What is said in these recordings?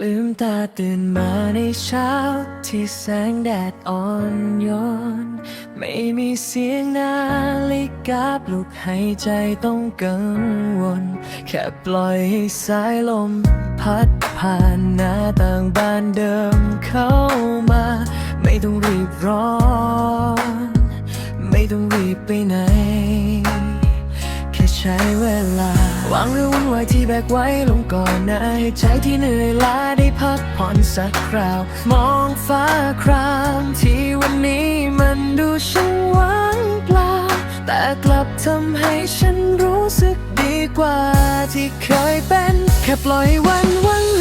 ลืมตาตื่นมาในเช้าที่แสงแดดอ่อนโยน ไม่มีเสียงนาฬิกาปลุกให้ใจต้องกังวล แค่ปล่อยให้สายลม พัดผ่านหน้าต่างบ้านเดิมเข้ามา ไม่ต้องรีบร้อน ไม่ต้องรีบไปไหน ใช้เวลา วางเรื่องวุ่นวายที่แบกไว้ลงก่อนนะให้ใจที่เหนื่อยล้าได้พักผ่อนสักคราว มองฟ้าครามที่วันนี้มันดูช่างว่างเปล่า แต่กลับทำให้ฉันรู้สึกดีกว่าที่เคยเป็น แค่ปล่อยวันวัน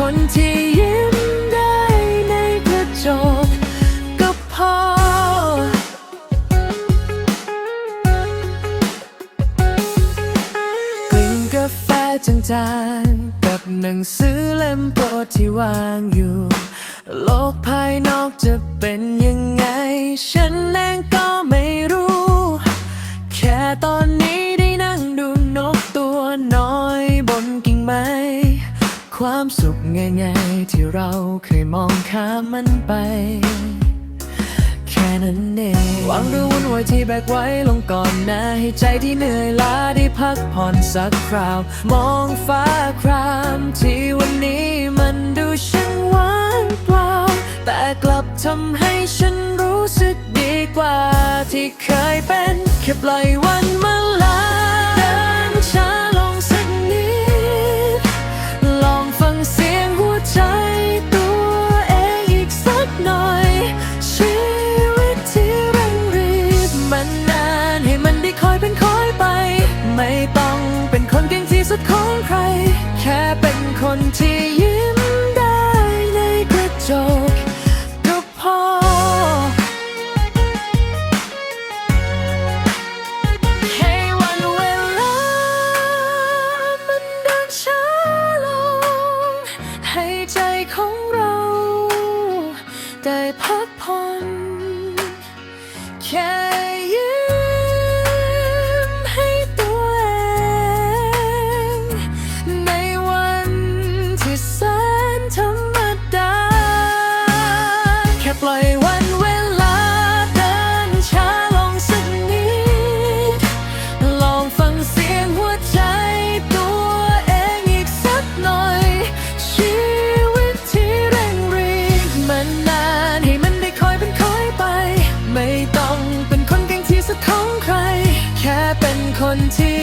คนที่ยิ้มได้ในกระจกก็พอ กลิ่นกาแฟจางๆกับหนังสือเล่มโปรดที่วางอยู่ โลกภายนอกจะเป็นยังไง ฉันเองก็ไม่ ความสุขง่ายๆ ที่เราเคยมองข้ามมันไป แค่นั้นเองวางเรื่องวุ่นวายที่แบกไว้ลงก่อนนะ ให้ใจที่เหนื่อยล้าได้พักผ่อนสักคราว มองฟ้าครามที่วันนี้มันดูช่างว่างเปล่า แต่กลับทำให้ฉันรู้สึกดีกว่าที่เคยเป็นแค่ปล่อยวัน สุดของใคร แค่เป็นคนที่ยิ้มได้ในกระจกก็พอ ให้วันเวลามันเดินช้าลง ให้ใจของเราได้พักผ่อนแค่ยิ้ม one, two.